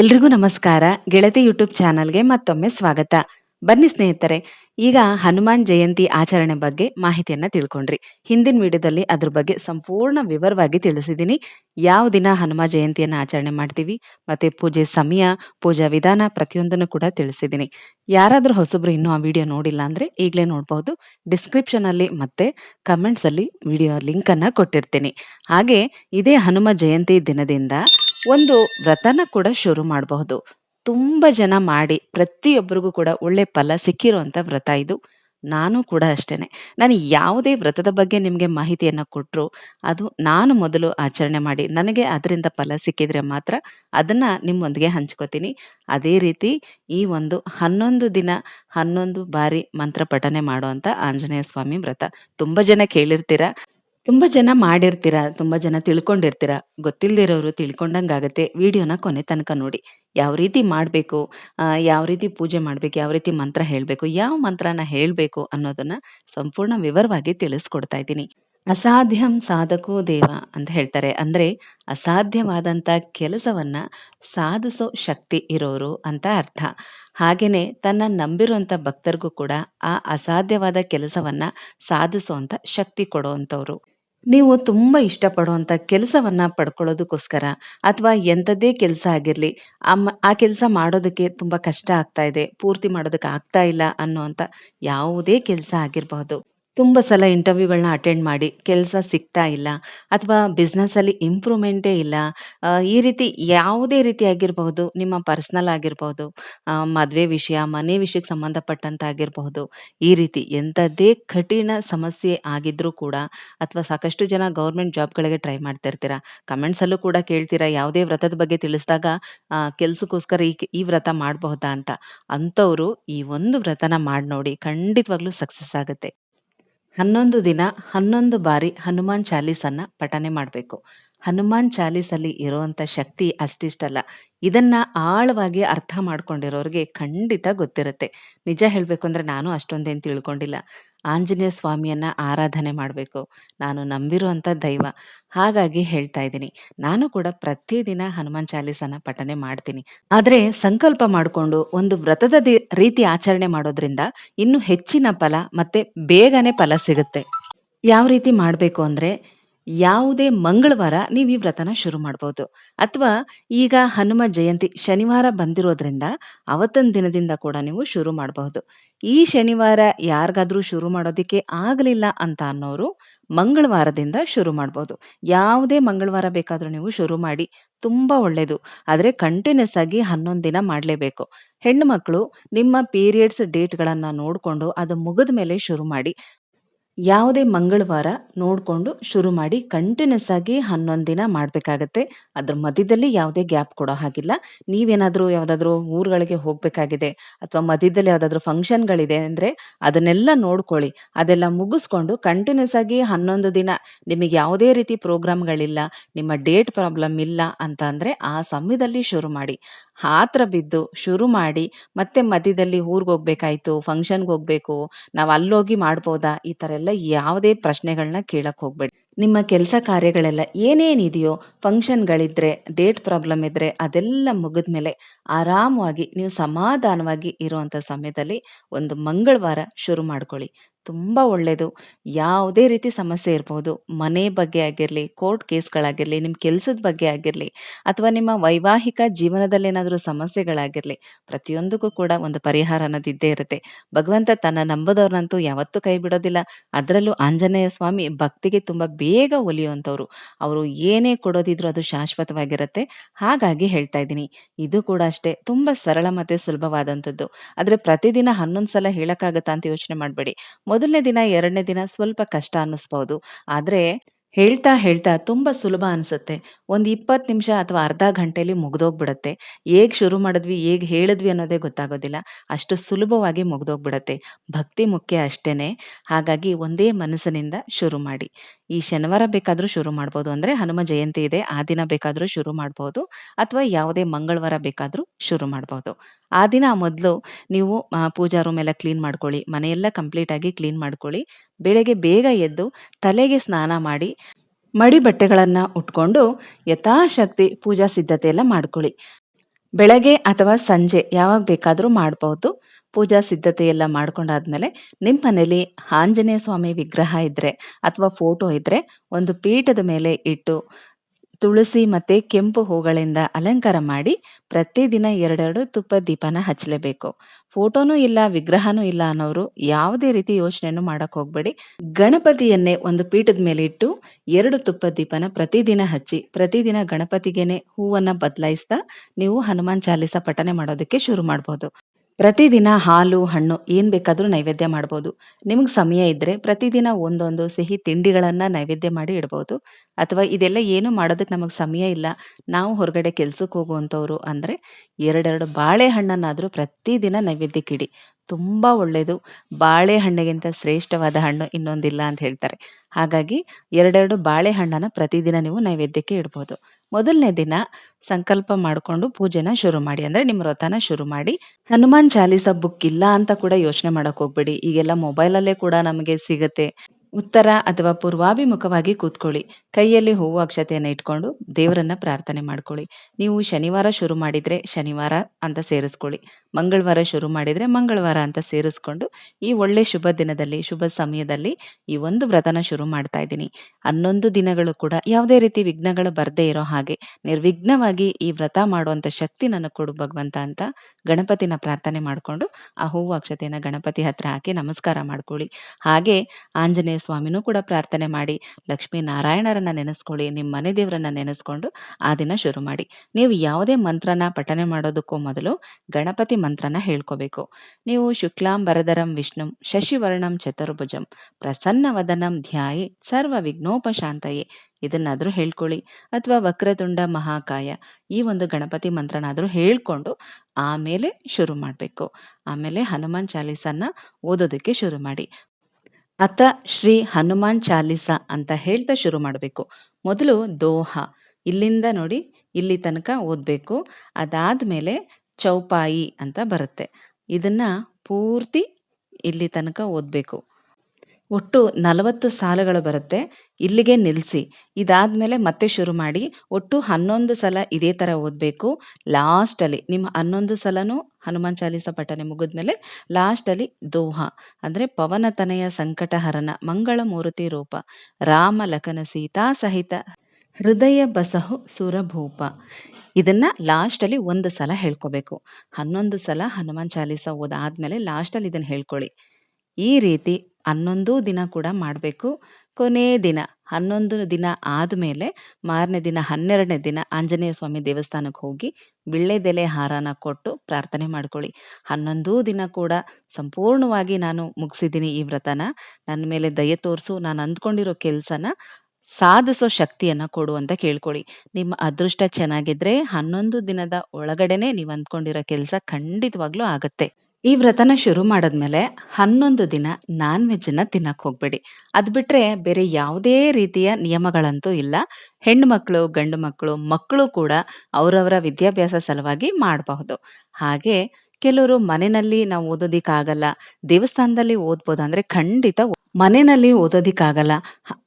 ಎಲ್ರಿಗೂ ನಮಸ್ಕಾರ. ಗೆಳತಿ ಯೂಟ್ಯೂಬ್ ಚಾನಲ್ಗೆ ಮತ್ತೊಮ್ಮೆ ಸ್ವಾಗತ. ಬನ್ನಿ ಸ್ನೇಹಿತರೆ, ಈಗ ಹನುಮಾನ್ ಜಯಂತಿ ಆಚರಣೆ ಬಗ್ಗೆ ಮಾಹಿತಿಯನ್ನ ತಿಳ್ಕೊಂಡ್ರಿ. ಹಿಂದಿನ ವಿಡಿಯೋದಲ್ಲಿ ಅದ್ರ ಬಗ್ಗೆ ಸಂಪೂರ್ಣ ವಿವರವಾಗಿ ತಿಳಿಸಿದ್ದೀನಿ ಯಾವ ದಿನ ಹನುಮ ಜಯಂತಿಯನ್ನು ಆಚರಣೆ ಮಾಡ್ತೀವಿ, ಮತ್ತೆ ಪೂಜೆ ಸಮಯ, ಪೂಜಾ ವಿಧಾನ ಪ್ರತಿಯೊಂದನ್ನು ಕೂಡ ತಿಳಿಸಿದ್ದೀನಿ ಯಾರಾದರೂ ಹೊಸಬ್ರು ಇನ್ನೂ ಆ ವಿಡಿಯೋ ನೋಡಿಲ್ಲ ಅಂದ್ರೆ ಈಗಲೇ ನೋಡಬಹುದು. ಡಿಸ್ಕ್ರಿಪ್ಷನ್ ಅಲ್ಲಿ ಮತ್ತೆ ಕಮೆಂಟ್ಸ್ ಅಲ್ಲಿ ವಿಡಿಯೋ ಲಿಂಕ್ ಅನ್ನ ಕೊಟ್ಟಿರ್ತೀನಿ. ಹಾಗೆ ಇದೇ ಹನುಮ ಜಯಂತಿ ದಿನದಿಂದ ಒಂದು ವ್ರತನ ಕೂಡ ಶುರು ಮಾಡಬಹುದು. ತುಂಬ ಜನ ಮಾಡಿ ಪ್ರತಿಯೊಬ್ಬರಿಗೂ ಕೂಡ ಒಳ್ಳೆ ಫಲ ಸಿಕ್ಕಿರುವಂತ ವ್ರತ ಇದು. ನಾನು ಕೂಡ ಅಷ್ಟೇನೆ. ನಾನು ಯಾವುದೇ ವ್ರತದ ಬಗ್ಗೆ ನಿಮಗೆ ಮಾಹಿತಿಯನ್ನು ಕೊಟ್ರು, ಅದು ನಾನು ಮೊದಲು ಆಚರಣೆ ಮಾಡಿ ನನಗೆ ಅದರಿಂದ ಫಲ ಸಿಕ್ಕಿದ್ರೆ ಮಾತ್ರ ಅದನ್ನ ನಿಮ್ಮೊಂದಿಗೆ ಹಂಚ್ಕೋತೀನಿ. ಅದೇ ರೀತಿ ಈ ಒಂದು ಹನ್ನೊಂದು ದಿನ, ಹನ್ನೊಂದು ಬಾರಿ ಮಂತ್ರ ಪಠನೆ ಮಾಡುವಂಥ ಆಂಜನೇಯ ಸ್ವಾಮಿ ವ್ರತ. ತುಂಬ ಜನ ಕೇಳಿರ್ತೀರ. ತುಂಬ ಜನ ಮಾಡಿರ್ತೀರ, ತುಂಬ ಜನ ತಿಳ್ಕೊಂಡಿರ್ತೀರ. ಗೊತ್ತಿಲ್ದಿರೋರು ತಿಳ್ಕೊಂಡಂಗಾಗತ್ತೆ. ವಿಡಿಯೋನ ಕೊನೆ ತನಕ ನೋಡಿ. ಯಾವ ರೀತಿ ಮಾಡಬೇಕು, ಯಾವ ರೀತಿ ಪೂಜೆ ಮಾಡಬೇಕು, ಯಾವ ರೀತಿ ಮಂತ್ರ ಹೇಳಬೇಕು, ಯಾವ ಮಂತ್ರನ ಹೇಳಬೇಕು ಅನ್ನೋದನ್ನ ಸಂಪೂರ್ಣ ವಿವರವಾಗಿ ತಿಳಿಸ್ಕೊಡ್ತಾ ಇದ್ದೀನಿ. ಅಸಾಧ್ಯಂ ಸಾಧಕೋ ದೇವ ಅಂತ ಹೇಳ್ತಾರೆ. ಅಂದ್ರೆ ಅಸಾಧ್ಯವಾದಂತ ಕೆಲಸವನ್ನ ಸಾಧಿಸೋ ಶಕ್ತಿ ಇರೋರು ಅಂತ ಅರ್ಥ. ಹಾಗೇನೆ ತನ್ನ ನಂಬಿರುವಂಥ ಭಕ್ತರಿಗೂ ಕೂಡ ಆ ಅಸಾಧ್ಯವಾದ ಕೆಲಸವನ್ನ ಸಾಧಿಸುವಂತ ಶಕ್ತಿ ಕೊಡುವಂತವ್ರು. ನೀವು ತುಂಬ ಇಷ್ಟಪಡುವಂಥ ಕೆಲಸವನ್ನ ಪಡ್ಕೊಳ್ಳೋದಕ್ಕೋಸ್ಕರ ಅಥವಾ ಎಂಥದ್ದೇ ಕೆಲಸ ಆಗಿರಲಿ ಆ ಕೆಲಸ ಮಾಡೋದಕ್ಕೆ ತುಂಬ ಕಷ್ಟ ಆಗ್ತಾ ಇದೆ, ಪೂರ್ತಿ ಮಾಡೋದಕ್ಕೆ ಆಗ್ತಾ ಇಲ್ಲ ಅನ್ನುವಂಥ ಯಾವುದೇ ಕೆಲಸ ಆಗಿರಬಹುದು. ತುಂಬ ಸಲ ಇಂಟರ್ವ್ಯೂಗಳನ್ನ ಅಟೆಂಡ್ ಮಾಡಿ ಕೆಲಸ ಸಿಗ್ತಾ ಇಲ್ಲ ಅಥವಾ ಬಿಸ್ನೆಸ್ಸಲ್ಲಿ ಇಂಪ್ರೂವ್ಮೆಂಟೇ ಇಲ್ಲ. ಈ ರೀತಿ ಯಾವುದೇ ರೀತಿ ಆಗಿರಬಹುದು, ನಿಮ್ಮ ಪರ್ಸ್ನಲ್ ಆಗಿರ್ಬೋದು ಮದುವೆ ವಿಷಯ, ಮನೆ ವಿಷಯಕ್ಕೆ ಸಂಬಂಧಪಟ್ಟಂತ ಆಗಿರಬಹುದು, ಈ ರೀತಿ ಎಂಥದ್ದೇ ಕಠಿಣ ಸಮಸ್ಯೆ ಆಗಿದ್ರೂ ಕೂಡ ಅಥವಾ ಸಾಕಷ್ಟು ಜನ ಗೌರ್ಮೆಂಟ್ ಜಾಬ್ಗಳಿಗೆ ಟ್ರೈ ಮಾಡ್ತಾ ಇರ್ತೀರಾ? ಕಮೆಂಟ್ಸಲ್ಲೂ ಕೂಡ ಕೇಳ್ತೀರಾ? ಯಾವುದೇ ವ್ರತದ ಬಗ್ಗೆ ತಿಳಿಸಿದಾಗ ಕೆಲಸಕ್ಕೋಸ್ಕರ ಈ ಈ ವ್ರತ ಮಾಡಬಹುದಾ ಅಂತ. ಅಂಥವರು ಈ ಒಂದು ವ್ರತನ ಮಾಡಿ ನೋಡಿ ಖಂಡಿತವಾಗ್ಲೂ ಸಕ್ಸಸ್ ಆಗುತ್ತೆ. ಹನ್ನೊಂದು ದಿನ, ಹನ್ನೊಂದು ಬಾರಿ ಹನುಮಾನ್ ಚಾಲೀಸನ್ನ ಪಠನೆ ಮಾಡಬೇಕು. ಹನುಮಾನ್ ಚಾಲೀಸಲ್ಲಿ ಇರುವಂತ ಶಕ್ತಿ ಅಷ್ಟಿಷ್ಟಲ್ಲ. ಇದನ್ನ ಆಳವಾಗಿ ಅರ್ಥ ಮಾಡ್ಕೊಂಡಿರೋರಿಗೆ ಖಂಡಿತ ಗೊತ್ತಿರುತ್ತೆ. ನಿಜ ಹೇಳಬೇಕು ಅಂದ್ರೆ ನಾನು ಅಷ್ಟೊಂದೇನು ತಿಳ್ಕೊಂಡಿಲ್ಲ. ಆಂಜನೇಯ ಸ್ವಾಮಿಯನ್ನ ಆರಾಧನೆ ಮಾಡಬೇಕು. ನಾನು ನಂಬಿರುವಂತ ದೈವ. ಹಾಗಾಗಿ ಹೇಳ್ತಾ ಇದ್ದೀನಿ. ನಾನು ಕೂಡ ಪ್ರತಿದಿನ ಹನುಮಾನ್ ಚಾಲೀಸನ ಪಠನೆ ಮಾಡ್ತೀನಿ. ಆದರೆ ಸಂಕಲ್ಪ ಮಾಡಿಕೊಂಡು ಒಂದು ವ್ರತದ ರೀತಿ ಆಚರಣೆ ಮಾಡೋದ್ರಿಂದ ಇನ್ನು ಹೆಚ್ಚಿನ ಫಲ ಮತ್ತೆ ಬೇಗನೆ ಫಲ ಸಿಗುತ್ತೆ. ಯಾವ ರೀತಿ ಮಾಡಬೇಕು ಅಂದ್ರೆ ಯಾವುದೇ ಮಂಗಳವಾರ ನೀವು ಈ ವ್ರತನ ಶುರು ಮಾಡ್ಬೋದು. ಅಥವಾ ಈಗ ಹನುಮ ಜಯಂತಿ ಶನಿವಾರ ಬಂದಿರೋದ್ರಿಂದ ಅವತ್ತಿನ ದಿನದಿಂದ ಕೂಡ ನೀವು ಶುರು ಮಾಡಬಹುದು. ಈ ಶನಿವಾರ ಯಾರಿಗಾದ್ರೂ ಶುರು ಮಾಡೋದಕ್ಕೆ ಆಗಲಿಲ್ಲ ಅಂತ ಅನ್ನೋರು ಮಂಗಳವಾರದಿಂದ ಶುರು ಮಾಡ್ಬೋದು. ಯಾವುದೇ ಮಂಗಳವಾರ ಬೇಕಾದ್ರೂ ನೀವು ಶುರು ಮಾಡಿ. ತುಂಬಾ ಒಳ್ಳೇದು. ಆದ್ರೆ ಕಂಟಿನ್ಯೂಸ್ ಆಗಿ ಹನ್ನೊಂದು ದಿನ ಮಾಡಲೇಬೇಕು ಹೆಣ್ಣು ಮಕ್ಕಳು ನಿಮ್ಮ ಪೀರಿಯಡ್ಸ್ ಡೇಟ್‌ಗಳನ್ನ ನೋಡ್ಕೊಂಡು ಅದು ಮುಗಿದ ಮೇಲೆ ಶುರು ಮಾಡಿ. ಯಾವುದೇ ಮಂಗಳವಾರ ನೋಡಿಕೊಂಡು ಶುರು ಮಾಡಿ ಕಂಟಿನ್ಯೂಸ್ ಆಗಿ ಹನ್ನೊಂದು ದಿನ ಮಾಡಬೇಕಾಗತ್ತೆ. ಅದ್ರ ಮಧ್ಯದಲ್ಲಿ ಯಾವುದೇ ಗ್ಯಾಪ್ ಕೊಡೋ ಹಾಗಿಲ್ಲ. ನೀವೇನಾದರೂ ಯಾವುದಾದ್ರೂ ಊರುಗಳಿಗೆ ಹೋಗಬೇಕಾಗಿದೆ ಅಥವಾ ಮಧ್ಯದಲ್ಲಿ ಯಾವುದಾದ್ರೂ ಫಂಕ್ಷನ್ಗಳಿದೆ ಅಂದರೆ ಅದನ್ನೆಲ್ಲ ನೋಡ್ಕೊಳ್ಳಿ. ಅದೆಲ್ಲ ಮುಗಿಸ್ಕೊಂಡು ಕಂಟಿನ್ಯೂಸ್ ಆಗಿ ಹನ್ನೊಂದು ದಿನ ನಿಮಗೆ ಯಾವುದೇ ರೀತಿ ಪ್ರೋಗ್ರಾಮ್ಗಳಿಲ್ಲ, ನಿಮ್ಮ ಡೇಟ್ ಪ್ರಾಬ್ಲಮ್ ಇಲ್ಲ ಅಂತ ಆ ಸಮಯದಲ್ಲಿ ಶುರು ಮಾಡಿ. ಹಾತ್ರ ಬಿದ್ದು ಶುರು ಮಾಡಿ ಮತ್ತೆ ಮಧ್ಯದಲ್ಲಿ ಊರಿಗೆ ಹೋಗ್ಬೇಕಾಯ್ತು ಫಂಕ್ಷನ್ಗೆ ಹೋಗ್ಬೇಕು, ನಾವು ಅಲ್ಲೋಗಿ ಮಾಡ್ಬೋದಾ? ಈ ಥರ ಎಲ್ಲ ಯಾವುದೇ ಪ್ರಶ್ನೆಗಳನ್ನ ಕೇಳಕ್ ಹೋಗ್ಬೇಡಿ. ನಿಮ್ಮ ಕೆಲಸ ಕಾರ್ಯಗಳೆಲ್ಲ ಏನೇನಿದೆಯೋ ಫಂಕ್ಷನ್ಗಳಿದ್ರೆ ಡೇಟ್ ಪ್ರಾಬ್ಲಮ್ ಇದ್ರೆ ಅದೆಲ್ಲ ಮುಗಿದ್ಮೇಲೆ ಆರಾಮವಾಗಿ ನೀವು ಸಮಾಧಾನವಾಗಿ ಇರುವಂತ ಸಮಯದಲ್ಲಿ ಒಂದು ಮಂಗಳವಾರ ಶುರು ಮಾಡ್ಕೊಳ್ಳಿ. ತುಂಬ ಒಳ್ಳೆಯದು ಯಾವುದೇ ರೀತಿ ಸಮಸ್ಯೆ ಇರ್ಬೋದು, ಮನೆ ಬಗ್ಗೆ ಆಗಿರಲಿ, ಕೋರ್ಟ್ ಕೇಸ್ಗಳಾಗಿರಲಿ ನಿಮ್ಮ ಕೆಲಸದ ಬಗ್ಗೆ ಆಗಿರಲಿ, ಅಥವಾ ನಿಮ್ಮ ವೈವಾಹಿಕ ಜೀವನದಲ್ಲಿ ಏನಾದರೂ ಸಮಸ್ಯೆಗಳಾಗಿರಲಿ, ಪ್ರತಿಯೊಂದಕ್ಕೂ ಕೂಡ ಒಂದು ಪರಿಹಾರ ಅನ್ನೋದಿದ್ದೇ ಇರುತ್ತೆ. ಭಗವಂತ ತನ್ನ ನಂಬದವ್ರನ್ನಂತೂ ಯಾವತ್ತೂ ಕೈ ಬಿಡೋದಿಲ್ಲ. ಅದರಲ್ಲೂ ಆಂಜನೇಯ ಸ್ವಾಮಿ ಭಕ್ತಿಗೆ ತುಂಬ ಬೇಗ ಒಲಿಯುವಂಥವ್ರು. ಅವರು ಏನೇ ಕೊಡೋದಿದ್ರು ಅದು ಶಾಶ್ವತವಾಗಿರುತ್ತೆ. ಹಾಗಾಗಿ ಹೇಳ್ತಾ ಇದ್ದೀನಿ. ಇದು ಕೂಡ ಅಷ್ಟೇ, ತುಂಬ ಸರಳ ಮತ್ತು ಸುಲಭವಾದಂಥದ್ದು. ಆದರೆ ಪ್ರತಿದಿನ ಹನ್ನೊಂದು ಸಲ ಹೇಳೋಕ್ಕಾಗತ್ತಾ ಅಂತ ಯೋಚನೆ ಮಾಡಬೇಡಿ. ಮೊದಲನೇ ದಿನ ಎರಡನೇ ದಿನ ಸ್ವಲ್ಪ ಕಷ್ಟ ಅನ್ನಿಸ್ಬೋದು. ಆದರೆ ಹೇಳ್ತಾ ಹೇಳ್ತಾ ತುಂಬ ಸುಲಭ ಅನ್ಸುತ್ತೆ. ಒಂದು ಇಪ್ಪತ್ತು ನಿಮಿಷ ಅಥವಾ ಅರ್ಧ ಗಂಟೆಯಲ್ಲಿ ಮುಗ್ದೋಗ್ಬಿಡತ್ತೆ. ಹೇಗೆ ಶುರು ಮಾಡಿದ್ವಿ, ಹೇಗೆ ಹೇಳಿದ್ವಿ ಅನ್ನೋದೇ ಗೊತ್ತಾಗೋದಿಲ್ಲ. ಅಷ್ಟು ಸುಲಭವಾಗಿ ಮುಗ್ದೋಗ್ಬಿಡತ್ತೆ. ಭಕ್ತಿ ಮುಖ್ಯ ಅಷ್ಟೇ ಹಾಗಾಗಿ ಒಂದೇ ಮನಸ್ಸಿನಿಂದ ಶುರು ಮಾಡಿ. ಈ ಶನಿವಾರ ಬೇಕಾದರೂ ಶುರು ಮಾಡ್ಬೋದು. ಅಂದ್ರೆ ಹನುಮ ಜಯಂತಿ ಇದೆ. ಆ ದಿನ ಬೇಕಾದರೂ ಶುರು ಮಾಡ್ಬೋದು. ಅಥವಾ ಯಾವುದೇ ಮಂಗಳವಾರ ಬೇಕಾದರೂ ಶುರು ಮಾಡ್ಬೋದು. ಆ ದಿನ ಮೊದಲು ನೀವು ಪೂಜಾ ರೂಮ್ ಎಲ್ಲ ಕ್ಲೀನ್ ಮಾಡ್ಕೊಳ್ಳಿ. ಮನೆಯೆಲ್ಲ ಕಂಪ್ಲೀಟ್ ಆಗಿ ಕ್ಲೀನ್ ಮಾಡ್ಕೊಳ್ಳಿ. ಬೆಳಗ್ಗೆ ಬೇಗ ಎದ್ದು ತಲೆಗೆ ಸ್ನಾನ ಮಾಡಿ ಮಡಿ ಬಟ್ಟೆಗಳನ್ನ ಉಟ್ಕೊಂಡು ಯಥಾಶಕ್ತಿ ಪೂಜಾ ಸಿದ್ಧತೆ ಎಲ್ಲ ಮಾಡ್ಕೊಳ್ಳಿ. ಬೆಳಗ್ಗೆ ಅಥವಾ ಸಂಜೆ ಯಾವಾಗ ಬೇಕಾದರೂ ಮಾಡಬಹುದು. ಪೂಜಾ ಸಿದ್ಧತೆ ಎಲ್ಲ ಮಾಡ್ಕೊಂಡಾದ್ಮೇಲೆ ನಿಮ್ಮ ಮನೇಲಿ ಆಂಜನೇಯ ಸ್ವಾಮಿ ವಿಗ್ರಹ ಇದ್ರೆ ಅಥವಾ ಫೋಟೋ ಇದ್ರೆ ಒಂದು ಪೀಠದ ಮೇಲೆ ಇಟ್ಟು ತುಳಸಿ ಮತ್ತೆ ಕೆಂಪು ಹೂಗಳಿಂದ ಅಲಂಕಾರ ಮಾಡಿ ಪ್ರತಿದಿನ ಎರಡೆರಡು ತುಪ್ಪ ದೀಪನ ಹಚ್ಚಲೇಬೇಕು. ಫೋಟೋನೂ ಇಲ್ಲ, ವಿಗ್ರಹನೂ ಇಲ್ಲ ಅನ್ನೋರು ಯಾವುದೇ ರೀತಿ ಯೋಚನೆಯನ್ನು ಮಾಡಕ್ ಹೋಗ್ಬೇಡಿ. ಗಣಪತಿಯನ್ನೇ ಒಂದು ಪೀಠದ ಮೇಲೆ ಇಟ್ಟು ಎರಡು ತುಪ್ಪ ದೀಪನ ಪ್ರತಿದಿನ ಹಚ್ಚಿ, ಪ್ರತಿದಿನ ಗಣಪತಿಗೆನೆ ಹೂವನ್ನ ಬದಲಾಯಿಸ್ತಾ ನೀವು ಹನುಮಾನ್ ಚಾಲೀಸ ಪಠನೆ ಮಾಡೋದಕ್ಕೆ ಶುರು ಮಾಡ್ಬೋದು. ಪ್ರತಿದಿನ ಹಾಲು, ಹಣ್ಣು ಏನ್ ಬೇಕಾದ್ರೂ ನೈವೇದ್ಯ ಮಾಡ್ಬೋದು. ನಿಮಗೆ ಸಮಯ ಇದ್ರೆ ಪ್ರತಿದಿನ ಒಂದೊಂದು ಸಿಹಿ ತಿಂಡಿಗಳನ್ನ ನೈವೇದ್ಯ ಮಾಡಿ ಇಡ್ಬೋದು. ಅಥವಾ ಇದೆಲ್ಲ ಏನು ಮಾಡೋದಕ್ಕೆ ನಮಗೆ ಸಮಯ ಇಲ್ಲ, ನಾವು ಹೊರಗಡೆ ಕೆಲ್ಸಕ್ಕೆ ಹೋಗುವಂಥವ್ರು ಅಂದ್ರೆ ಎರಡೆರಡು ಬಾಳೆಹಣ್ಣನ್ನಾದ್ರೂ ಪ್ರತಿದಿನ ನೈವೇದ್ಯಕ್ಕಿಡಿ. ತುಂಬಾ ಒಳ್ಳೇದು. ಬಾಳೆಹಣ್ಣಿಗಿಂತ ಶ್ರೇಷ್ಠವಾದ ಹಣ್ಣು ಇನ್ನೊಂದಿಲ್ಲ ಅಂತ ಹೇಳ್ತಾರೆ. ಹಾಗಾಗಿ ಎರಡೆರಡು ಬಾಳೆಹಣ್ಣನ್ನ ಪ್ರತಿದಿನ ನೀವು ನೈವೇದ್ಯಕ್ಕೆ ಇಡ್ಬೋದು. ಮೊದಲನೇ ದಿನ ಸಂಕಲ್ಪ ಮಾಡ್ಕೊಂಡು ಪೂಜೆನ ಶುರು ಮಾಡಿ. ಅಂದ್ರೆ ನಿಮ್ಮ ವ್ರತನ ಶುರು ಮಾಡಿ. ಹನುಮಾನ್ ಚಾಲೀಸ ಬುಕ್ ಇಲ್ಲ ಅಂತ ಕೂಡ ಯೋಚನೆ ಮಾಡಕ್ ಹೋಗ್ಬೇಡಿ. ಈಗೆಲ್ಲ ಮೊಬೈಲಲ್ಲೇ ಕೂಡ ನಮಗೆ ಸಿಗುತ್ತೆ ಉತ್ತರ ಅಥವಾ ಪೂರ್ವಾಭಿಮುಖವಾಗಿ ಕೂತ್ಕೊಳ್ಳಿ. ಕೈಯಲ್ಲಿ ಹೂವು, ಅಕ್ಷತೆಯನ್ನು ಇಟ್ಕೊಂಡು ದೇವರನ್ನ ಪ್ರಾರ್ಥನೆ ಮಾಡ್ಕೊಳ್ಳಿ. ನೀವು ಶನಿವಾರ ಶುರು ಮಾಡಿದ್ರೆ ಶನಿವಾರ ಅಂತ ಸೇರಿಸ್ಕೊಳ್ಳಿ. ಮಂಗಳವಾರ ಶುರು ಮಾಡಿದ್ರೆ ಮಂಗಳವಾರ ಅಂತ ಸೇರಿಸ್ಕೊಂಡು ಈ ಒಳ್ಳೆ ಶುಭ ದಿನದಲ್ಲಿ, ಶುಭ ಸಮಯದಲ್ಲಿ ಈ ಒಂದು ವ್ರತನ ಶುರು ಮಾಡ್ತಾ ಇದ್ದೀನಿ. 11 ದಿನಗಳು ಕೂಡ ಯಾವುದೇ ರೀತಿ ವಿಘ್ನಗಳು ಬರದೇ ಇರೋ ಹಾಗೆ ನಿರ್ವಿಘ್ನವಾಗಿ ಈ ವ್ರತ ಮಾಡುವಂಥ ಶಕ್ತಿ ನನಗೆ ಕೊಡು ಭಗವಂತ ಅಂತ ಗಣಪತಿನ ಪ್ರಾರ್ಥನೆ ಮಾಡ್ಕೊಂಡು ಆ ಹೂವು, ಅಕ್ಷತೆಯನ್ನು ಗಣಪತಿ ಹತ್ರ ಹಾಕಿ ನಮಸ್ಕಾರ ಮಾಡ್ಕೊಳ್ಳಿ. ಹಾಗೆ ಆಂಜನೇಯ ಸ್ವಾಮಿನೂ ಕೂಡ ಪ್ರಾರ್ಥನೆ ಮಾಡಿ, ಲಕ್ಷ್ಮೀ ನಾರಾಯಣರನ್ನ ನೆನೆಸ್ಕೊಳ್ಳಿ. ನಿಮ್ಮ ಮನೆ ದೇವರನ್ನ ನೆನೆಸ್ಕೊಂಡು ಆ ದಿನ ಶುರು ಮಾಡಿ. ನೀವು ಯಾವುದೇ ಮಂತ್ರನ ಪಠನೆ ಮಾಡೋದಕ್ಕೂ ಮೊದಲು ಗಣಪತಿ ಮಂತ್ರನ ಹೇಳ್ಕೋಬೇಕು. ನೀವು ಶುಕ್ಲಾಂಬರದರಂ ವಿಷ್ಣುಂ ಶಶಿವರ್ಣಂ ಚತುರ್ಭುಜಂ ಪ್ರಸನ್ನವದನಂ ಧ್ಯಾಯಿ ಸರ್ವ ವಿಘ್ನೋಪಶಾಂತಯೇ ಇದನ್ನಾದರೂ ಹೇಳ್ಕೊಳ್ಳಿ. ಅಥವಾ ವಕ್ರತುಂಡ ಮಹಾಕಾಯ ಈ ಒಂದು ಗಣಪತಿ ಮಂತ್ರನಾದರೂ ಹೇಳ್ಕೊಂಡು ಆಮೇಲೆ ಶುರು ಮಾಡಬೇಕು ಆಮೇಲೆ ಹನುಮಾನ್ ಚಾಲೀಸನ್ನ ಓದೋದಕ್ಕೆ ಶುರು ಮಾಡಿ. ಅತ ಶ್ರೀ ಹನುಮಾನ್ ಚಾಲೀಸ ಅಂತ ಹೇಳ್ತಾ ಶುರು ಮಾಡಬೇಕು ಮೊದಲು ದೋಹ ಇಲ್ಲಿಂದ ನೋಡಿ ಇಲ್ಲಿ ತನಕ ಓದ್ಬೇಕು. ಅದಾದ್ಮೇಲೆ ಚೌಪಾಯಿ ಅಂತ ಬರುತ್ತೆ. ಇದನ್ನ ಪೂರ್ತಿ ಇಲ್ಲಿ ತನಕ ಓದಬೇಕು ಒಟ್ಟು 40 ಸಾಲುಗಳು ಬರುತ್ತೆ. ಇಲ್ಲಿಗೆ ನಿಲ್ಸಿ. ಇದಾದ್ಮೇಲೆ ಮತ್ತೆ ಶುರು ಮಾಡಿ. ಒಟ್ಟು 11 ಸಲ ಇದೇ ಥರ ಓದಬೇಕು ಲಾಸ್ಟಲ್ಲಿ ನಿಮ್ಮ 11 ಸಲನೂ ಹನುಮಾನ್ ಚಾಲೀಸ ಪಠನೆ ಮುಗಿದ್ಮೇಲೆ ಲಾಸ್ಟಲ್ಲಿ ದೋಹ ಅಂದರೆ ಪವನತನೆಯ ಸಂಕಟಹರನ ಮಂಗಳ ಮೂರ್ತಿ ರೂಪ, ರಾಮ ಲಖನ ಸೀತಾ ಸಹಿತ ಹೃದಯ ಬಸಹು ಸುರಭೂಪ ಇದನ್ನ ಲಾಸ್ಟಲ್ಲಿ ಒಂದು ಸಲ ಹೇಳ್ಕೋಬೇಕು. 11 ಸಲ ಹನುಮಾನ್ ಚಾಲೀಸ ಓದಾದ್ಮೇಲೆ ಲಾಸ್ಟಲ್ಲಿ ಇದನ್ನ ಹೇಳ್ಕೊಳ್ಳಿ. ಈ ರೀತಿ 11 ದಿನ ಕೂಡ ಮಾಡಬೇಕು ಕೊನೆ ದಿನ 11 ದಿನ ಆದಮೇಲೆ ಮಾರನೇ ದಿನ 12ನೇ ದಿನ ಆಂಜನೇಯ ಸ್ವಾಮಿ ದೇವಸ್ಥಾನಕ್ಕೆ ಹೋಗಿ ವಿಳ್ಳೆದೆಲೆ ಹಾರನ ಕೊಟ್ಟು ಪ್ರಾರ್ಥನೆ ಮಾಡ್ಕೊಳ್ಳಿ. 11 ದಿನ ಕೂಡ ಸಂಪೂರ್ಣವಾಗಿ ನಾನು ಮುಗಿಸಿದ್ದೀನಿ ಈ ವ್ರತನ. ನನ್ನ ಮೇಲೆ ದಯೆ ತೋರಿಸು, ನಾನು ಅಂದ್ಕೊಂಡಿರೋ ಕೆಲ್ಸನ ಸಾಧಿಸೋ ಶಕ್ತಿಯನ್ನ ಕೊಡು ಅಂತ ಕೇಳ್ಕೊಳ್ಳಿ. ನಿಮ್ಮ ಅದೃಷ್ಟ ಚೆನ್ನಾಗಿದ್ರೆ 11 ದಿನದ ಒಳಗಡೆನೆ ನೀವು ಅಂದ್ಕೊಂಡಿರೋ ಕೆಲ್ಸ ಖಂಡಿತವಾಗ್ಲೂ ಆಗತ್ತೆ. ಈ ವ್ರತನ ಶುರು ಮಾಡಾದ್ಮೇಲೆ 11 ದಿನ ನಾನ್ ವೆಜ್ಜನ್ನ ತಿನ್ನಕ್ ಹೋಗ್ಬೇಡಿ. ಅದ್ ಬಿಟ್ರೆ ಬೇರೆ ಯಾವುದೇ ರೀತಿಯ ನಿಯಮಗಳಂತೂ ಇಲ್ಲ. ಹೆಣ್ಮಕ್ಳು, ಗಂಡು ಮಕ್ಕಳು, ಮಕ್ಕಳು ಕೂಡ ಅವರವರ ವಿದ್ಯಾಭ್ಯಾಸ ಸಲುವಾಗಿ ಮಾಡಬಹುದು. ಹಾಗೆ ಕೆಲವರು ಮನೆನಲ್ಲಿ ನಾವು ಓದೋದಿಕ್ಕಾಗಲ್ಲ, ದೇವಸ್ಥಾನದಲ್ಲಿ ಓದ್ಬೋದು ಅಂದ್ರೆ ಖಂಡಿತ ಮನೆನಲ್ಲಿ ಓದೋದಿಕ್ಕಾಗಲ್ಲ.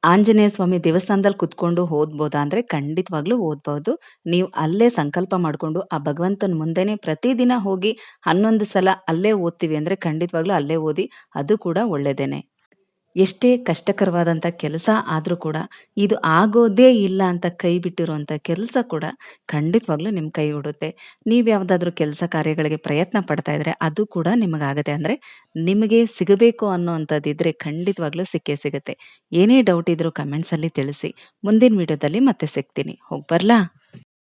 ಆಂಜನೇಯ ಸ್ವಾಮಿ ದೇವಸ್ಥಾನದಲ್ಲಿ ಕುತ್ಕೊಂಡು ಓದ್ಬೋದಾ ಅಂದ್ರೆ ಖಂಡಿತವಾಗ್ಲೂ ಓದ್ಬಹುದು. ನೀವು ಅಲ್ಲೇ ಸಂಕಲ್ಪ ಮಾಡಿಕೊಂಡು ಆ ಭಗವಂತನ ಮುಂದೆನೆ ಪ್ರತಿದಿನ ಹೋಗಿ 11 ಸಲ ಅಲ್ಲೇ ಓದ್ತೀವಿ ಅಂದ್ರೆ ಖಂಡಿತವಾಗ್ಲೂ ಅಲ್ಲೇ ಓದಿ. ಅದು ಕೂಡ ಒಳ್ಳೇದೇನೆ. ಎಷ್ಟೇ ಕಷ್ಟಕರವಾದಂಥ ಕೆಲಸ ಆದರೂ ಕೂಡ ಇದು ಆಗೋದೇ ಇಲ್ಲ ಅಂತ ಕೈ ಬಿಟ್ಟಿರುವಂಥ ಕೆಲಸ ಕೂಡ ಖಂಡಿತವಾಗ್ಲೂ ನಿಮ್ಮ ಕೈ ಉಡುತ್ತೆ ನೀವು ಯಾವುದಾದ್ರೂ ಕೆಲಸ ಕಾರ್ಯಗಳಿಗೆ ಪ್ರಯತ್ನ ಪಡ್ತಾ ಇದ್ರೆ ಅದು ಕೂಡ ನಿಮಗಾಗುತ್ತೆ ಅಂದರೆ ನಿಮಗೆ ಸಿಗಬೇಕು ಅನ್ನೋಂಥದ್ದಿದ್ರೆ ಖಂಡಿತವಾಗ್ಲೂ ಸಿಕ್ಕೇ ಸಿಗುತ್ತೆ ಏನೇ ಡೌಟ್ ಇದ್ರೂ ಕಮೆಂಟ್ಸಲ್ಲಿ ತಿಳಿಸಿ. ಮುಂದಿನ ವಿಡಿಯೋದಲ್ಲಿ ಮತ್ತೆ ಸಿಗ್ತೀನಿ. ಹೋಗ್ಬರ್ಲಾ?